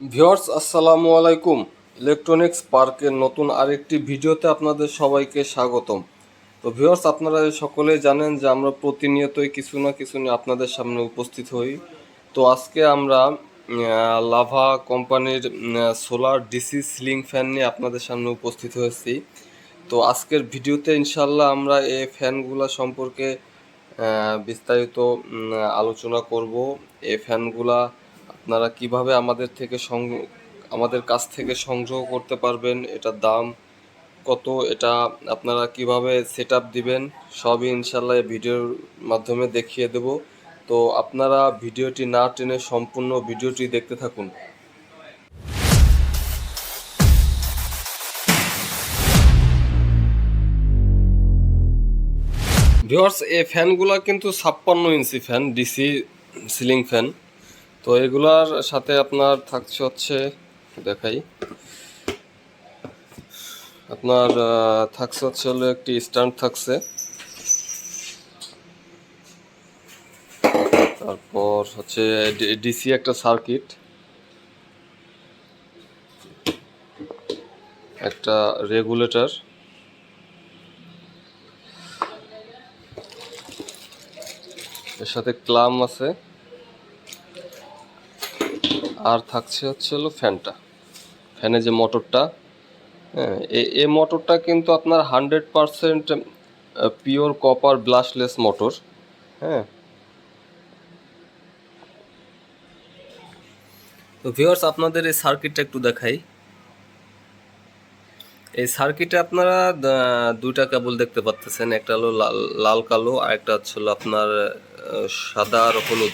Viewers আসসালামু আলাইকুম। Electronics পার্কের নতুন আরেকটি ভিডিওতে আপনাদের সবাইকে স্বাগতম। তো ভিওর্স আপনারা সকলেই জানেন যে আমরা প্রতিনিয়তই কিছু না কিছু নিয়ে আপনাদের সামনে উপস্থিত হই। তো আজকে আমরা লাভা কোম্পানির সোলার ডিসি সিলিং ফ্যান নিয়ে আপনাদের সামনে উপস্থিত হয়েছি। তো আজকের ভিডিওতে ইনশাল্লাহ আমরা এই ফ্যানগুলা সম্পর্কে বিস্তারিত আলোচনা করব। এই ফ্যানগুলা আপনারা কীভাবে আমাদের থেকে সং আমাদের কাছ থেকে সংগ্রহ করতে পারবেন, এটার দাম কত, এটা আপনারা কীভাবে সেট আপ দিবেন, সবই ইনশাল্লাহ ভিডিওর মাধ্যমে দেখিয়ে দেব। তো আপনারা ভিডিওটি না টেনে সম্পূর্ণ ভিডিওটি দেখতে থাকুন। ভিওর্স এই ফ্যানগুলো কিন্তু ছাপ্পান্ন inch fan, DC ceiling fan. তো এগুলার সাথে আপনার থাকছে হচ্ছে, দেখাই। আপনার থাকছে হচ্ছে হলো একটি স্ট্যান্ড থাকছে। তারপর হচ্ছে ডিসি একটা সার্কিট। একটা রেগুলেটর। এর সাথে ক্লাম আছে। আর থাকছে হচ্ছে হলো ফ্যানটা। ফ্যানে যে মোটরটা হ্যাঁ এ- মোটরটা কিন্তু আপনার hundred percent pure copper brushless motor হ্যাঁ। তো ভিউয়ার্স, আপনাদের এই সার্কিটটা একটু দেখাই। এই সার্কিটে আপনারা দুইটা কেবল দেখতে পাচ্ছেন একটা হলো লাল কালো আর একটা হচ্ছে আপনার সাদা আর হলুদ।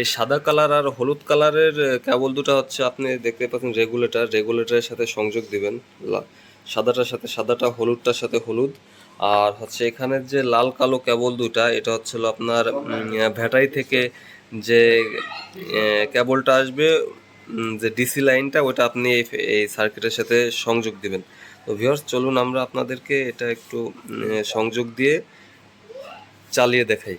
এই সাদা কালার আর হলুদ কালারের কেবল দুটো হচ্ছে, আপনি দেখতে পাচ্ছেন রেগুলেটর। রেগুলেটরের সাথে সংযোগ দিবেন সাদাটার সাথে, সাদাটা হলুদটার সাথে হলুদ। আর হচ্ছে এখানের যে লাল কালো কেবল দুটা এটা হচ্ছে হলো আপনার ভ্যাটারি থেকে যে কেবলটা আসবে যে ডিসি লাইনটা ওটা আপনি এই সার্কিটের সাথে সংযোগ দিবেন। তো ভিউয়ার্স চলুন আমরা আপনাদেরকে এটা একটু সংযোগ দিয়ে চালিয়ে দেখাই।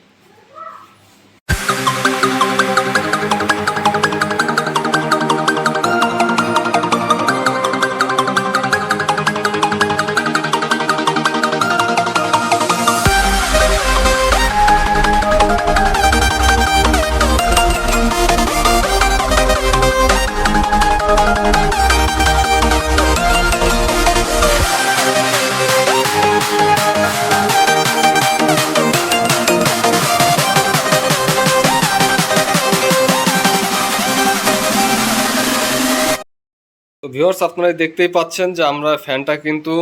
ভিউয়ার্স আপনারা দেখতেই পাচ্ছেন যে আমরা ফ্যানটা কিন্তু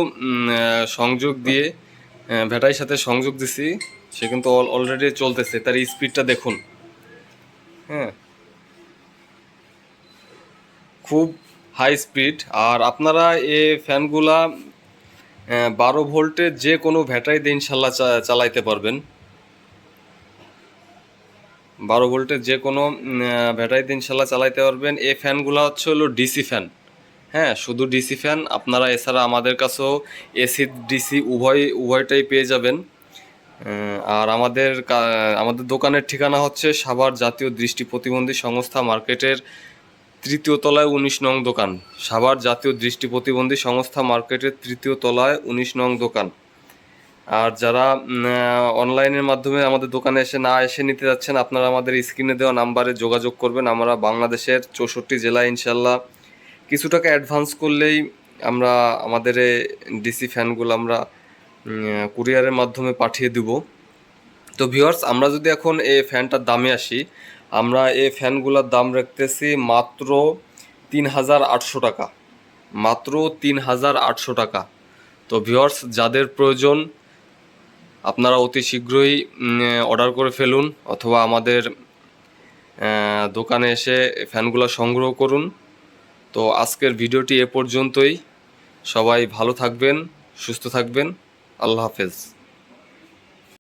সংযোগ দিয়ে ব্যাটারির সাথে সংযোগ দিছি। সে কিন্তু অলরেডি চলতেছে। তার স্পিডটা দেখুন। খুব হাই স্পিড আর আপনারা এ ফ্যানগুলা বারো ভোল্টের যে কোনো ব্যাটারি দিয়ে ইনশাল্লাহ চালাইতে পারবেন। বারো ভোল্টের যে কোনো ব্যাটারি দিয়ে ইনশাল্লাহ চালাইতে পারবেন। এই ফ্যানগুলো হচ্ছে হলো ডিসি ফ্যান হ্যাঁ শুধু ডিসি ফ্যান আপনারা এছাড়া আমাদের কাছেও এসি ডিসি উভয়, উভয়টাই পেয়ে যাবেন। আর আমাদের আমাদের দোকানের ঠিকানা হচ্ছে সাভার জাতীয় দৃষ্টি প্রতিবন্ধী সংস্থা মার্কেটের তৃতীয় তলায় উনিশ নং দোকান। সাভার জাতীয় দৃষ্টি প্রতিবন্ধী সংস্থা মার্কেটের তৃতীয় তলায় উনিশ নং দোকান। আর যারা অনলাইনের মাধ্যমে আমাদের দোকানে এসে না এসে নিতে যাচ্ছেন, আপনারা আমাদের স্ক্রিনে দেওয়া নাম্বারে যোগাযোগ করবেন। আমরা বাংলাদেশের চৌষট্টি জেলায় ইনশাল্লাহ কিছু টাকা অ্যাডভান্স করলেই আমরা আমাদের ডিসি ফ্যানগুলো আমরা কুরিয়ারের মাধ্যমে পাঠিয়ে দিব। তো ভিউয়ার্স, আমরা যদি এখন এই ফ্যানটার দামে আসি আমরা এই ফ্যানগুলোর দাম রাখতেছি মাত্র তিন হাজার আটশো টাকা। মাত্র তিন হাজার আটশো টাকা। তো ভিউয়ার্স, যাদের প্রয়োজন, আপনারা অতি শীঘ্রই অর্ডার করে ফেলুন অথবা আমাদের দোকানে এসে ফ্যানগুলো সংগ্রহ করুন। তো আজকের ভিডিওটি এ পর্যন্তই। সবাই ভালো থাকবেন, সুস্থ থাকবেন। আল্লাহ হাফেজ।